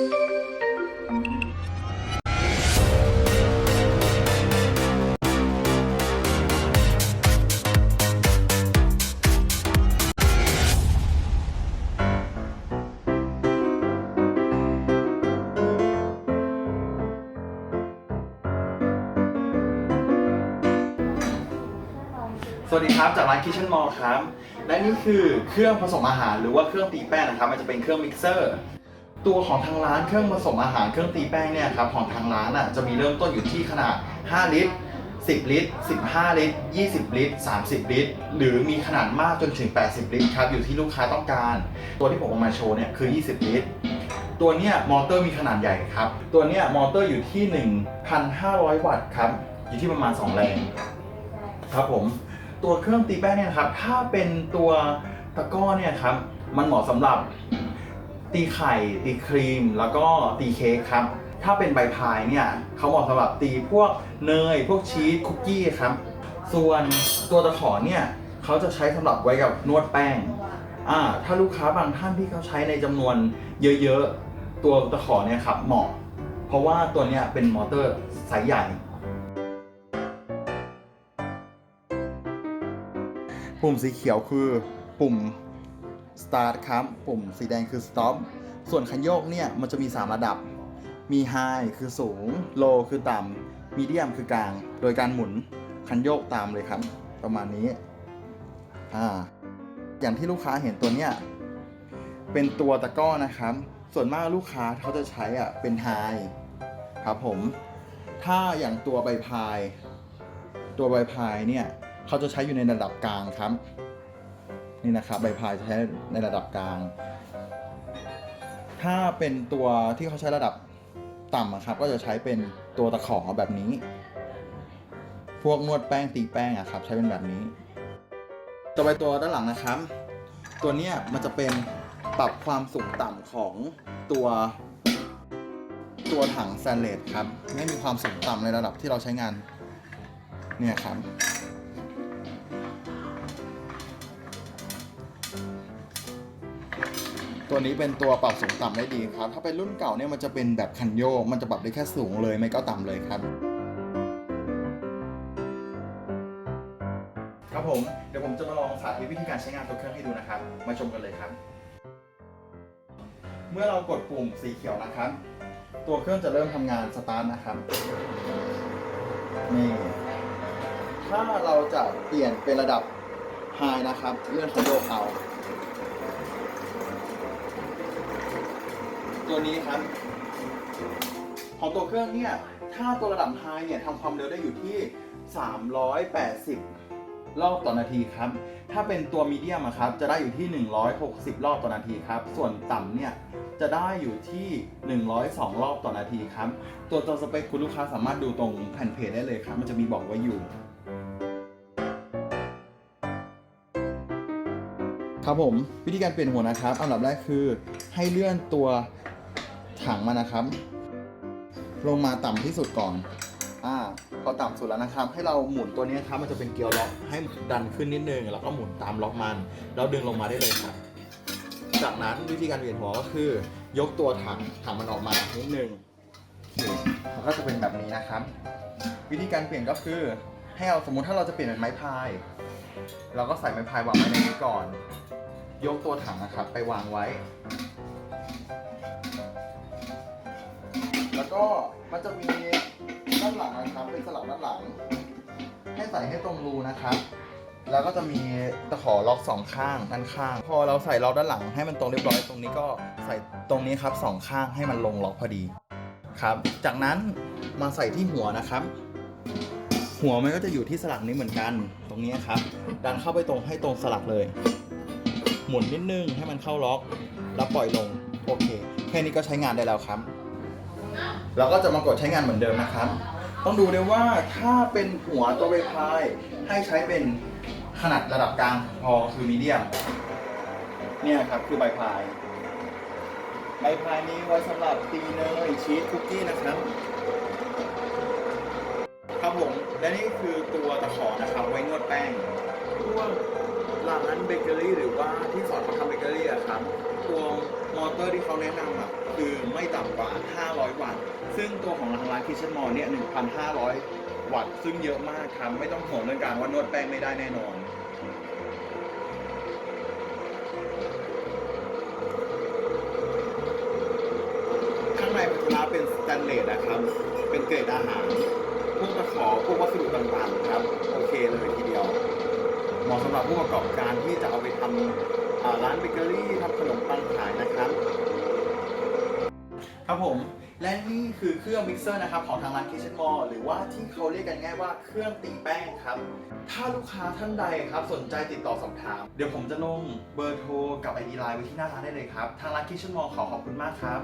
สวัสดีครับ จากร้าน Kitchen Mall ครับ และนี่คือเครื่องผสมอาหารหรือว่าเครื่องตีแป้งนะครับ มันจะเป็นเครื่องมิกเซอร์ ตัวของทางร้านเครื่องผสมอาหารเครื่องตีแป้งเนี่ยครับของทางร้านอะจะมีเริ่มต้นอยู่ที่ขนาด 5 ลิตร 10 ลิตร 15 ลิตร 20 ลิตร 30 ลิตร หรือมีขนาดมากจนถึง 80 ลิตรครับอยู่ที่ลูกค้าต้องการ ตัวที่ผมเอามาโชว์เนี่ยคือ 20 ลิตร ตัวเนี้ยมอเตอร์มีขนาดใหญ่ครับ ตัวเนี้ยมอเตอร์อยู่ที่ 1,500 วัตต์ครับอยู่ที่ประมาณ 2 แรงครับผมตัวเครื่องตีแป้งเนี่ยครับถ้าเป็นตัวตะก้อเนี่ยครับมันเหมาะสำหรับ ตีไข่ ตีครีม แล้วก็ตีเค้กครับ ถ้าเป็นใบพายเนี่ยเขาเหมาะสำหรับตีพวกเนย พวกชีสคุกกี้ครับ ส่วนตัวตะขอเนี่ยเขาจะใช้สำหรับไว้กับนวดแป้งอ่าถ้าลูกค้าบางท่านที่เขาใช้ในจำนวนเยอะๆ ตัวตะขอเนี่ยครับเหมาะ เพราะว่าตัวเนี้ยเป็นมอเตอร์ไซส์ใหญ่ปุ่มสีเขียวคือปุ่ม start ครับ ปุ่มสีแดงคือ stop ส่วนคันโยกเนี่ยมันจะมี 3 ระดับ มี high คือสูง low คือต่ำ medium คือกลาง โดยการหมุนคันโยกตามเลยครับ ประมาณนี้อ่าอย่างที่ลูกค้าเห็นตัวเนี้ยเป็นตัวตะก้อนะครับ ส่วนมากลูกค้าเขาจะใช้อะเป็น high ครับผม ถ้าอย่างตัวใบพาย ตัวใบพายเนี่ยเขาจะใช้อยู่ในระดับกลางครับ นี่นะครับใบพายจะใช้ในระดับกลาง ถ้าเป็นตัวที่เขาใช้ระดับต่ำครับ ก็จะใช้เป็นตัวตะขอแบบนี้ พวกนวดแป้งตีแป้งอะครับ ใช้เป็นแบบนี้ ต่อไปตัวด้านหลังนะครับ ตัวนี้มันจะเป็นปรับความสูงต่ำของตัวตัวถังแตนเลสครับให้มีความสูงต่ำในระดับที่เราใช้งาน เนี่ยครับ ตัวนี้เป็นตัวปรับสูงต่ำได้ดีครับ ถ้าเป็นรุ่นเก่าเนี่ยมันจะเป็นแบบคันโยกมันจะปรับได้แค่สูงเลยไม่ก็ต่ำเลยครับ ครับผม เดี๋ยวผมจะมาลองสาธิตวิธีการใช้งานตัวเครื่องให้ดูนะครับ มาชมกันเลยครับ เมื่อเรากดปุ่มสีเขียวนะครับ ตัวเครื่องจะเริ่มทำงานสตาร์ทนะครับ นี่ ถ้าเราจะเปลี่ยนเป็นระดับ High นะครับ เลื่อนคันโยกเอา ตัวนี้ครับ ของตัวเครื่องเนี่ย ถ้าตัวระดับ High เนี่ยทำความเร็วได้อยู่ที่ 380 รอบต่อนาทีครับ ถ้าเป็นตัวมีเดียมครับ จะได้อยู่ที่ 160 รอบต่อนาทีครับ ส่วนต่ำเนี่ยจะได้อยู่ที่ 102 รอบต่อนาทีครับ ตัวตัวสเปคคุณลูกค้าสามารถดูตรงแผ่นเพจได้เลยครับ มันจะมีบอกไว้อยู่ ครับผมวิธีการเปลี่ยนหัวนะครับอันดับแรกคือให้เลื่อนตัว ถังมานะครับ ลงมาต่ำที่สุดก่อนอ่าพอต่ำสุดแล้วนะครับ ให้เราหมุนตัวนี้ครับมันจะเป็นเกียร์ล็อกให้ดันขึ้นนิดนึงแล้วก็หมุนตามล็อกมัน แล้วดึงลงมาได้เลยครับ จากนั้นวิธีการเปลี่ยนหัวก็คือ ยกตัวถังถังมันออกมานิดนึงมันก็จะเป็นแบบนี้นะครับ วิธีการเปลี่ยนก็คือให้เอาสมมติถ้าเราจะเปลี่ยนเป็นไม้พาย เราก็ใส่ไม้พายวางไว้ในนี้ก่อน ยกตัวถังนะครับ ไปวางไว้ ก็มันจะมีด้านหลังนะครับ เป็นสลับด้านหลัง ให้ใส่ให้ตรงรูนะครับ แล้วก็จะมีตะขอล็อกสองข้างด้านข้าง พอเราใส่ล็อกด้านหลังให้มันตรงเรียบร้อยตรงนี้ก็ใส่ตรงนี้ครับสองข้างให้มันลงล็อกพอดีครับ จากนั้นมาใส่ที่หัวนะครับ หัวมันก็จะอยู่ที่สลักนี้เหมือนกัน ตรงนี้ครับ ดันเข้าไปตรงให้ตรงสลักเลย หมุนนิดนึงให้มันเข้าล็อก แล้วปล่อยลง โอเค แค่นี้ก็ใช้งานได้แล้วครับ เราก็จะมากดใช้งานเหมือนเดิมนะครับ ต้องดูด้วยว่าถ้าเป็นหัวตัวใบพายให้ใช้เป็นขนาดระดับกลางพอคือมีเดียมเนี่ยครับคือใบพายใบพายนี้ไว้สำหรับตีเนยชีสคุกกี้นะครับครับผมและนี่คือตัวตะขอนะครับไว้นวดแป้งพวกร้านเบเกอรี่หรือว่าที่สอนเขาทำเบเกอรี่อะครับตัวมอเตอร์ที่เขาแนะนำอะ คือไม่ต่ำกว่า 500 วัตต์ ซึ่งตัวของทางร้าน Kitchen Mall เนี่ย 1,500 วัตต์ ซึ่งเยอะมากครับ ไม่ต้องห่วงเรื่องการว่านวดแป้งไม่ได้แน่นอน ข้างในภาชนะเป็นสแตนเลสนะครับ เป็นเกรดอาหาร พวกตะขอพวกวัสดุต่างๆครับ โอเคเลยทีเดียว เหมาะสำหรับผู้ประกอบการที่จะเอาไปทำร้านเบเกอรี่ทำขนมปังขายนะครับ ครับผม และนี่คือเครื่องมิกเซอร์นะครับของทางร้าน Kitchen Mall หรือว่าที่เขาเรียกกันง่ายว่าเครื่องตีแป้งครับ ถ้าลูกค้าท่านใดครับสนใจติดต่อสอบถาม เดี๋ยวผมจะลงเบอร์โทรกับไอดีไลน์ไว้ที่หน้าร้านได้เลยครับ ทางร้าน Kitchen Mall ขอขอบคุณมากครับ